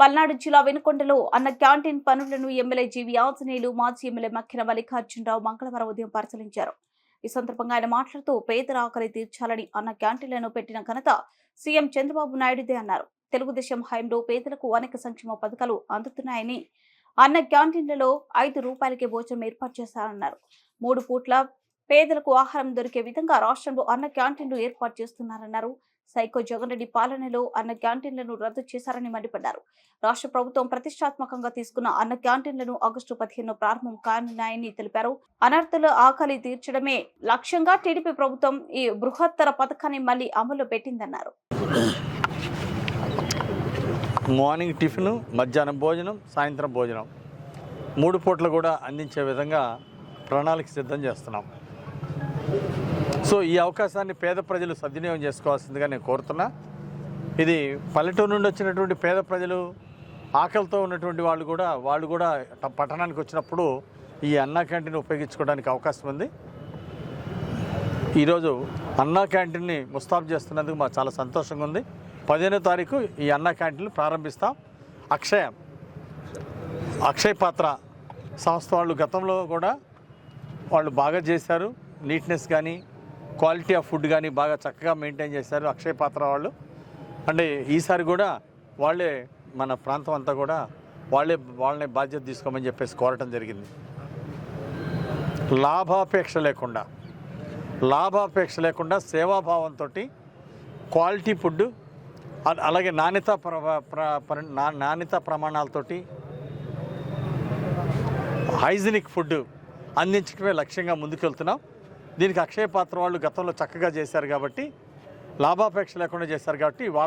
పల్నాడు జిల్లా వెనుకొండలో అన్న క్యాంటీన్ పనులను ఎమ్మెల్యే జీవి ఆంజనేయులు మాజీ ఎమ్మెల్యే మక్కిన మల్లికార్జునరావు మంగళవారం ఉదయం పరిశీలించారు. ఈ సందర్భంగా ఆయన మాట్లాడుతూ పేదల ఆకలి తీర్చాలని అన్న క్యాంటీన్లను పెట్టిన ఘనత సీఎం చంద్రబాబు నాయుడుదే అన్నారు. తెలుగుదేశం హయాంలో పేదలకు అనేక సంక్షేమ పథకాలు అందుతున్నాయని అన్న క్యాంటీన్లలో ఐదు రూపాయలకే భోజనం ఏర్పాటు చేశారన్నారు మూడు పూట్ల పేదలకు ఆహారం దొరికే విధంగా రాష్ట్రంలో అన్న క్యాంటీన్లు ఏర్పాటు చేస్తున్నారన్నారు. సైకో జగన్ రెడ్డి పాలనలో అన్న క్యాంటీన్లను రద్దు చేశారని మండిపడ్డారు. రాష్ట్ర ప్రభుత్వం ప్రతిష్టాత్మకంగా తీసుకున్న అన్న క్యాంటీన్లను ఆగస్టు పదిహేను ప్రారంభం కానున్నాయని తెలిపారు. అనర్థుల ఆకలి తీర్చడమే లక్ష్యంగా టీడీపీ ప్రభుత్వం ఈ బృహత్తర పథకాన్ని మళ్ళీ అమలు పెట్టిందన్నారు. మార్నింగ్ టిఫిన్ మధ్యాహ్నం భోజనం సాయంత్రం భోజనం. మూడు పూట్లు కూడా అందించే విధంగా ప్రణాళిక సిద్ధం చేస్తున్నాం. సో ఈ అవకాశాన్ని పేద ప్రజలు సద్వినియోగం చేసుకోవాల్సిందిగా నేను కోరుతున్నా. ఇది పల్లెటూరు నుండి వచ్చినటువంటి పేద ప్రజలు ఆకలితో ఉన్నటువంటి వాళ్ళు కూడా వాళ్ళు కూడా పట్టణానికి వచ్చినప్పుడు ఈ అన్నా క్యాంటీన్ ఉపయోగించుకోవడానికి అవకాశం ఉంది. ఈరోజు అన్నా క్యాంటీన్ని ముస్తాబు చేస్తున్నందుకు మాకు చాలా సంతోషంగా ఉంది. పదిహేనో తారీఖు ఈ అన్నా క్యాంటీన్ ప్రారంభిస్తాం. అక్షయ అక్షయ పాత్ర సంస్థ వాళ్ళు గతంలో కూడా వాళ్ళు బాగా చేశారు. నీట్నెస్ కానీ క్వాలిటీ ఆఫ్ ఫుడ్ కానీ బాగా చక్కగా మెయింటైన్ చేశారు అక్షయ పాత్ర వాళ్ళు. అంటే ఈసారి కూడా వాళ్ళే మన ప్రాంతం అంతా కూడా వాళ్ళే వాళ్ళని బాధ్యత తీసుకోమని చెప్పేసి కోరటం జరిగింది. లాభాపేక్ష లేకుండా లాభాపేక్ష లేకుండా సేవాభావంతో క్వాలిటీ ఫుడ్ అలాగే నాణ్యత ప్ర- ప్ర- నా- నాణ్యత ప్రమాణాలతోటి హైజీనిక్ ఫుడ్ అందించడమే లక్ష్యంగా ముందుకెళ్తున్నాం. దీనికి అక్షయ పాత్ర వాళ్ళు గతంలో చక్కగా చేశారు కాబట్టి లాభాపేక్ష లేకుండా చేశారు కాబట్టి